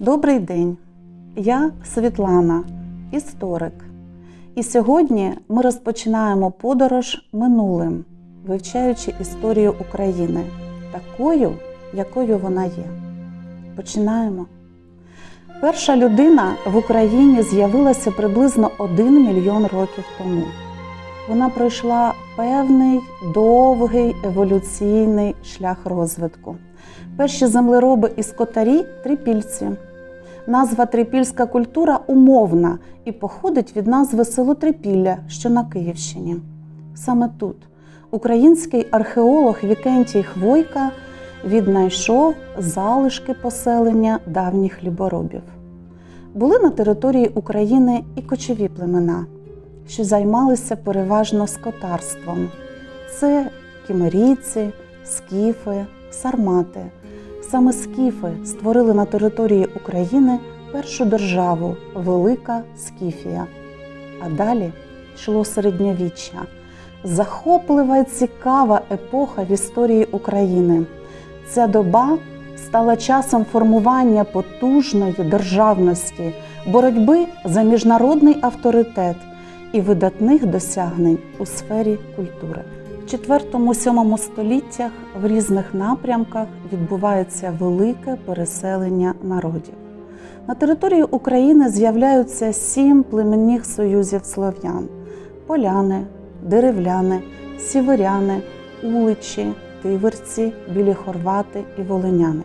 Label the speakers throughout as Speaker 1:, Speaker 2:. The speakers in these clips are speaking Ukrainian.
Speaker 1: Добрий день! Я Світлана, історик. І сьогодні ми розпочинаємо подорож минулим, вивчаючи історію України такою, якою вона є. Починаємо. Перша людина в Україні з'явилася приблизно 1 мільйон років тому. Вона пройшла певний довгий еволюційний шлях розвитку. Перші землероби і скотарі трипільці. Назва трипільська культура умовна і походить від назви село Трипілля, що на Київщині. Саме тут український археолог Вікентій Хвойка віднайшов залишки поселення давніх хліборобів. Були на території України і кочові племена, що займалися переважно скотарством. Це кімерійці, скіфи, сармати. Саме скіфи створили на території України першу державу Велика Скіфія. А далі йшло середньовіччя, захоплива й цікава епоха в історії України. Ця доба стала часом формування потужної державності, боротьби за міжнародний авторитет і видатних досягнень у сфері культури. 4-7 століттях в різних напрямках відбувається велике переселення народів. На території України з'являються сім племенних союзів слов'ян: поляни, деревляни, сіверяни, уличі, тиверці, білі хорвати і волиняни.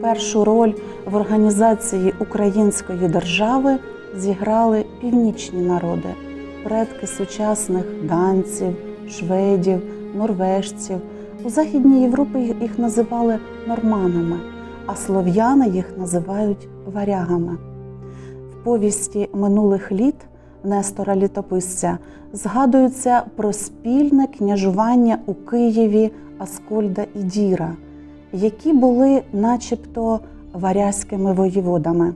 Speaker 1: Першу роль в організації української держави зіграли північні народи, предки сучасних данців, шведів, норвежців. У Західній Європі їх називали норманами, а слов'яни їх називають варягами. В повісті минулих літ Нестора Літописця згадується про спільне княжування у Києві Аскольда і Діра, які були начебто варязькими воєводами.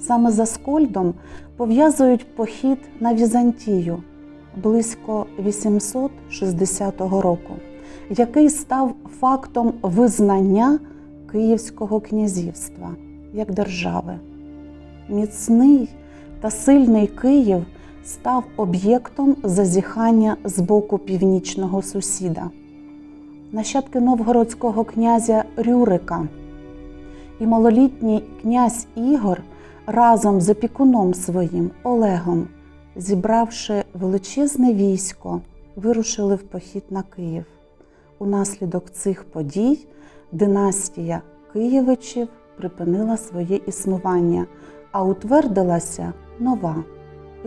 Speaker 1: Саме з Аскольдом пов'язують похід на Візантію близько 860 року, який став фактом визнання Київського князівства як держави. Міцний та сильний Київ став об'єктом зазіхання з боку північного сусіда, нащадки новгородського князя Рюрика і малолітній князь Ігор разом з опікуном своїм Олегом, зібравши величезне військо, вирушили в похід на Київ. Унаслідок цих подій династія Києвичів припинила своє існування, а утвердилася нова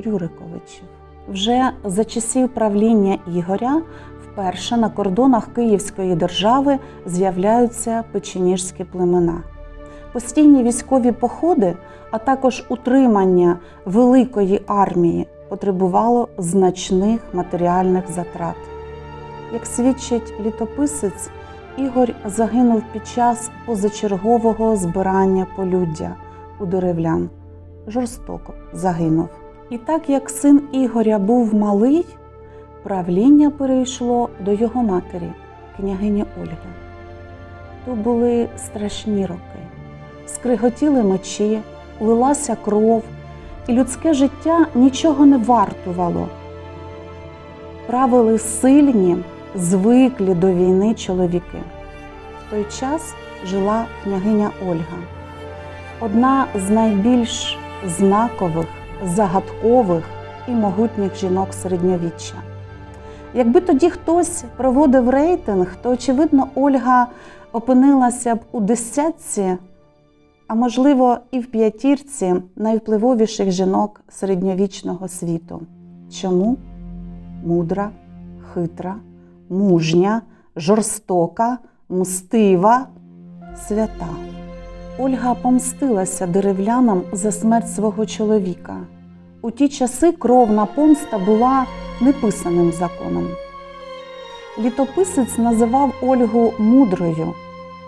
Speaker 1: Рюриковичів. Вже за часів правління Ігоря вперше на кордонах Київської держави з'являються печеніжські племена. Постійні військові походи, а також утримання великої армії потребувало значних матеріальних затрат. Як свідчить літописець, Ігор загинув під час позачергового збирання полюддя у деревлян. Жорстоко загинув. І так як син Ігоря був малий, правління перейшло до його матері, княгині Ольги. То були страшні роки. Скриготіли мечі, лилася кров, і людське життя нічого не вартувало. Правили сильні, звиклі до війни чоловіки. В той час жила княгиня Ольга, одна з найбільш знакових, загадкових і могутніх жінок середньовіччя. Якби тоді хтось проводив рейтинг, то, очевидно, Ольга опинилася б у десятці, а можливо, і в п'ятірці найвпливовіших жінок середньовічного світу. Чому? Мудра, хитра, мужня, жорстока, мстива, свята. Ольга помстилася деревлянам за смерть свого чоловіка. У ті часи кровна помста була неписаним законом. Літописець називав Ольгу мудрою,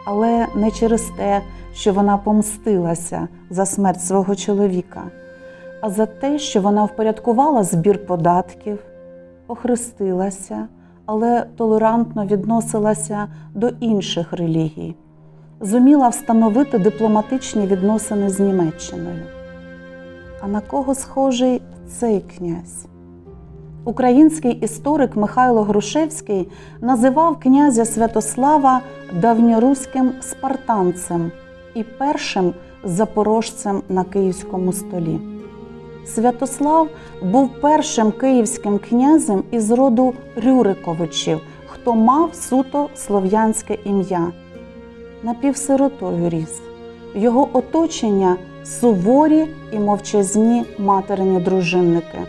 Speaker 1: але не через те, що вона помстилася за смерть свого чоловіка, а за те, що вона впорядкувала збір податків, охрестилася, але толерантно відносилася до інших релігій, зуміла встановити дипломатичні відносини з Німеччиною. А на кого схожий цей князь? Український історик Михайло Грушевський називав князя Святослава давньоруським спартанцем і першим запорожцем на київському столі. Святослав був першим київським князем із роду Рюриковичів, хто мав суто слов'янське ім'я. Напівсиротою ріс. Його оточення суворі і мовчазні материні дружинники.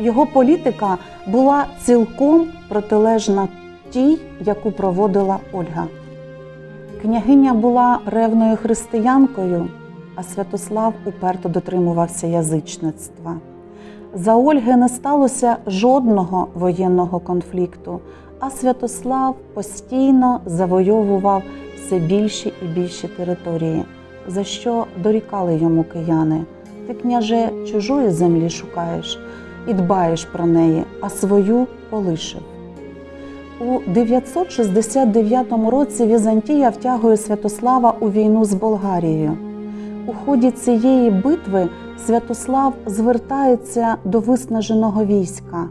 Speaker 1: Його політика була цілком протилежна тій, яку проводила Ольга. Княгиня була ревною християнкою, а Святослав уперто дотримувався язичництва. За Ольги не сталося жодного воєнного конфлікту, а Святослав постійно завойовував все більші і більші території, за що дорікали йому кияни. Ти, княже, чужої землі шукаєш і дбаєш про неї, а свою полишив. У 969 році Візантія втягує Святослава у війну з Болгарією. У ході цієї битви Святослав звертається до виснаженого війська.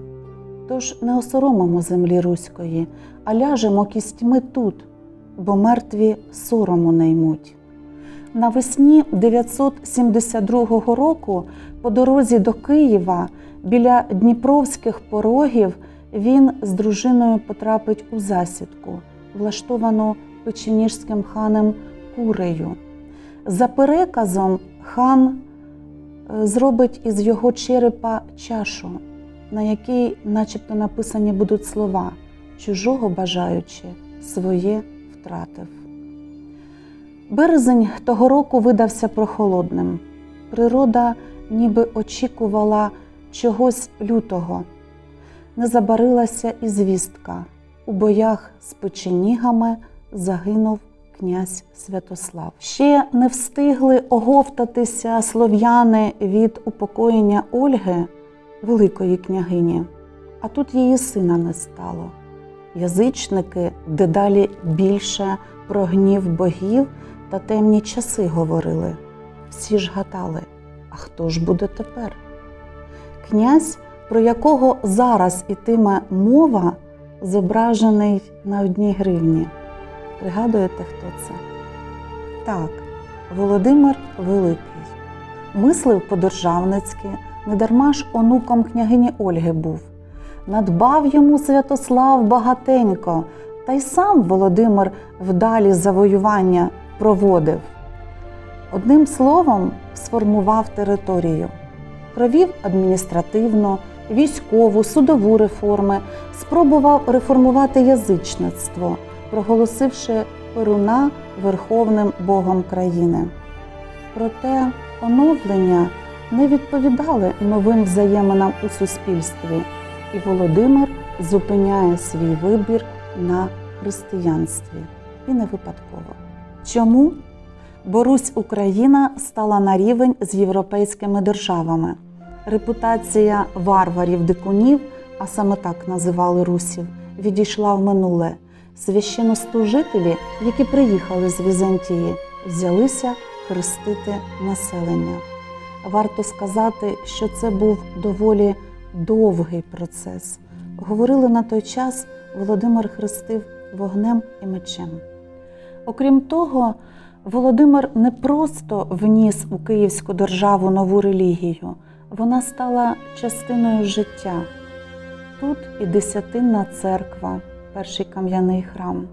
Speaker 1: Тож не осоромимо землі руської, а ляжемо кістьми тут, бо мертві сорому не ймуть. Навесні 972 року по дорозі до Києва біля Дніпровських порогів він з дружиною потрапить у засідку, влаштовану печеніжським ханом Курею. За переказом хан е, зробить із його черепа чашу, на якій, начебто, написані будуть слова чужого бажаючи, своє втратив. Березень того року видався прохолодним. Природа ніби очікувала чогось лютого. Не забарилася і звістка. У боях з печенігами загинув князь Святослав. Ще не встигли оговтатися слов'яни від упокоєння Ольги, великої княгині, а тут її сина не стало. Язичники дедалі більше про гнів богів та темні часи говорили. Всі ж гадали, а хто ж буде тепер? Князь, про якого зараз ітиме мова, зображений на одній гривні. Пригадуєте, хто це? Так, Володимир Великий. Мислив по-державницьки, недарма ж онуком княгині Ольги був. Надбав йому Святослав багатенько, та й сам Володимир вдалі завоювання проводив. Одним словом, сформував територію, провів адміністративну, військову, судову реформи, спробував реформувати язичництво, проголосивши Перуна верховним богом країни. Проте оновлення не відповідали новим взаєминам у суспільстві, і Володимир зупиняє свій вибір на християнстві. І не випадково. Чому? Бо Русь Україна стала на рівень з європейськими державами. Репутація варварів-дикунів, а саме так називали русів, відійшла в минуле. Священнослужителі, які приїхали з Візантії, взялися хрестити населення. Варто сказати, що це був доволі довгий процес. Говорили на той час, Володимир хрестив вогнем і мечем. Окрім того, Володимир не просто вніс у Київську державу нову релігію, вона стала частиною життя. Тут і десятинна церква, перший кам'яний храм,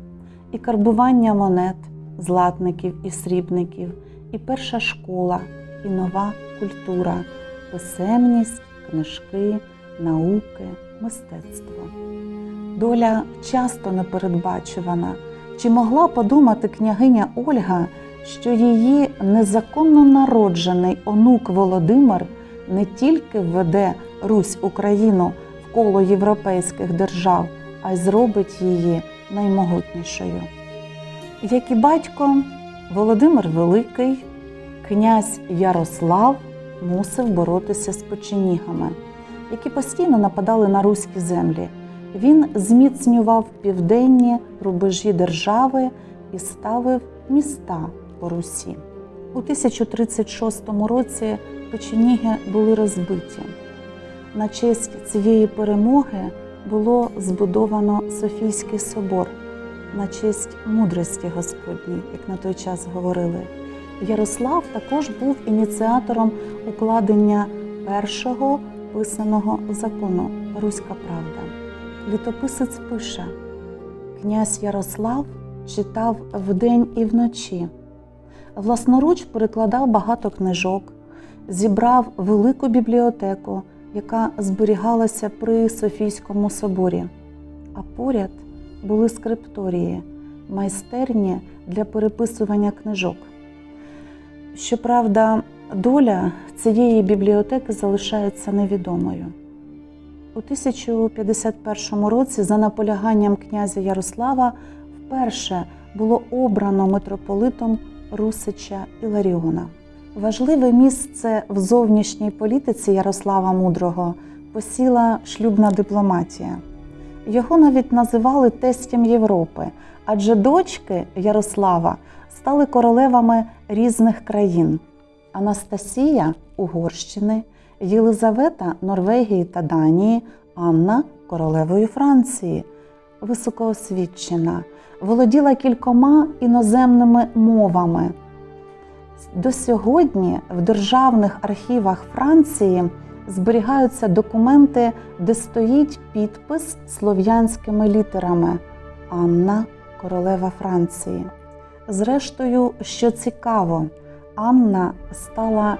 Speaker 1: і карбування монет, златників і срібників, і перша школа, і нова культура, писемність, книжки, науки, мистецтво. Доля часто непередбачувана. Чи могла подумати княгиня Ольга, що її незаконно народжений онук Володимир не тільки введе Русь Україну в коло європейських держав, а й зробить її наймогутнішою? Як і батько, Володимир Великий, князь Ярослав мусив боротися з печенігами, які постійно нападали на руські землі. Він зміцнював південні рубежі держави і ставив міста по Русі. У 1036 році печеніги були розбиті. На честь цієї перемоги було збудовано Софійський собор на честь мудрості Господній, як на той час говорили. Ярослав також був ініціатором укладення першого писаного закону Руська Правда. Літописець пише: князь Ярослав читав вдень і вночі, власноруч перекладав багато книжок, зібрав велику бібліотеку, яка зберігалася при Софійському соборі, а поряд були скрипторії, майстерні для переписування книжок. Щоправда, доля цієї бібліотеки залишається невідомою. У 1051 році, за наполяганням князя Ярослава, вперше було обрано митрополитом Русича Іларіона. Важливе місце в зовнішній політиці Ярослава Мудрого посіла шлюбна дипломатія. Його навіть називали тестем Європи, адже дочки Ярослава стали королевами різних країн: Анастасія Угорщини, Єлизавета Норвегії та Данії, Анна королевою Франції, високоосвічена, володіла кількома іноземними мовами. До сьогодні в державних архівах Франції зберігаються документи, де стоїть підпис слов'янськими літерами Анна, королева Франції. Зрештою, що цікаво, Анна стала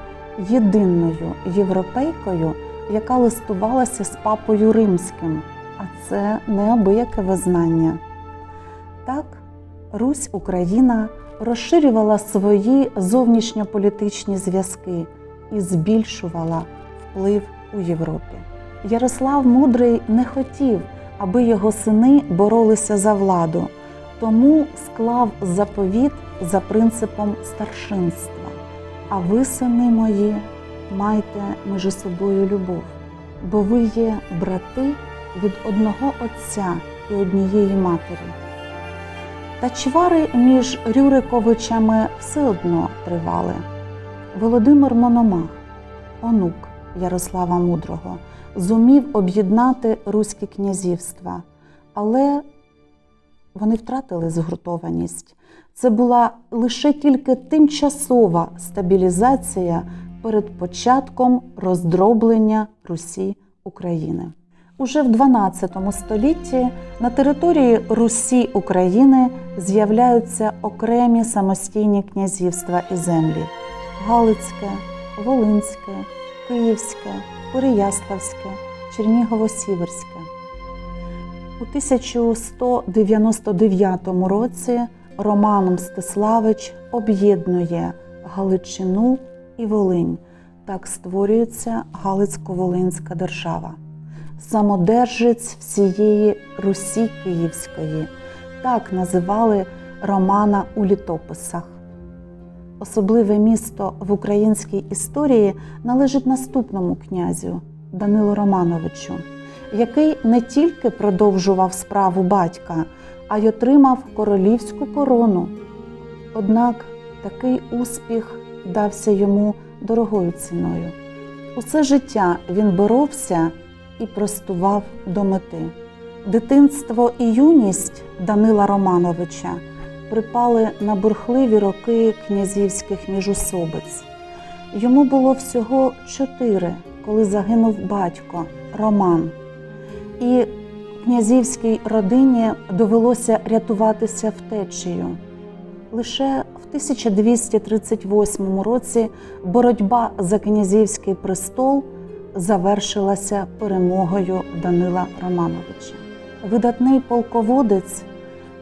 Speaker 1: єдиною європейкою, яка листувалася з папою римським, а це неабияке визнання. Так, Русь Україна розширювала свої зовнішньополітичні зв'язки і збільшувала вплив у Європі. Ярослав Мудрий не хотів, аби його сини боролися за владу, тому склав заповіт за принципом старшинства. А ви, сини мої, майте між собою любов, бо ви є брати від одного отця і однієї матері. Та чвари між Рюриковичами все одно тривали. Володимир Мономах, онук Ярослава Мудрого, зумів об'єднати руські князівства, але вони втратили згуртованість. Це була лише тільки тимчасова стабілізація перед початком роздроблення Русі України. Уже в 12 столітті на території Русі України з'являються окремі самостійні князівства і землі: Галицьке, Волинське, Київське, Переяславське, Чернігово-Сіверське. У 1199 році Роман Мстиславич об'єднує Галичину і Волинь. Так створюється Галицько-Волинська держава самодержець всієї Русі Київської, так називали Романа у літописах. Особливе місто в українській історії належить наступному князю Данилу Романовичу, який не тільки продовжував справу батька, а й отримав королівську корону. Однак такий успіх дався йому дорогою ціною. Усе життя він боровся і простував до мети. Дитинство і юність Данила Романовича припали на бурхливі роки князівських міжусобиць. Йому було всього чотири, коли загинув батько Роман. І князівській родині довелося рятуватися втечею. Лише в 1238 році боротьба за князівський престол завершилася перемогою Данила Романовича. Видатний полководець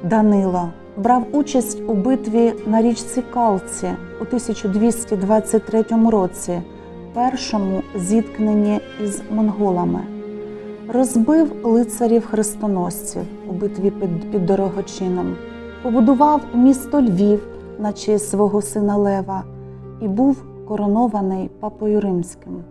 Speaker 1: Данило брав участь у битві на річці Калці у 1223 році, першому зіткненні із монголами. Розбив лицарів хрестоносців у битві під, під Дорогочином, побудував місто Львів на честь свого сина Лева і був коронований папою римським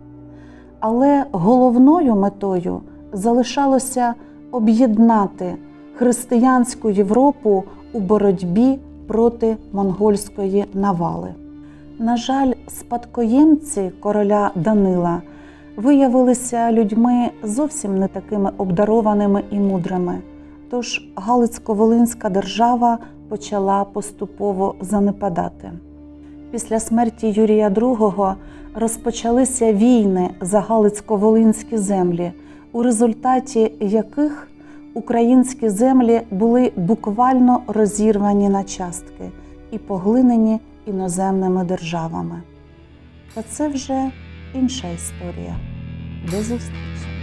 Speaker 1: але головною метою залишалося об'єднати християнську Європу у боротьбі проти монгольської навали. На жаль, спадкоємці короля Данила виявилися людьми зовсім не такими обдарованими і мудрими. Тож Галицько-Волинська держава почала поступово занепадати. Після смерті Юрія II розпочалися війни за Галицько-Волинські землі, у результаті яких українські землі були буквально розірвані на частки і поглинені іноземними державами. Та це вже інша історія. До зустрічі!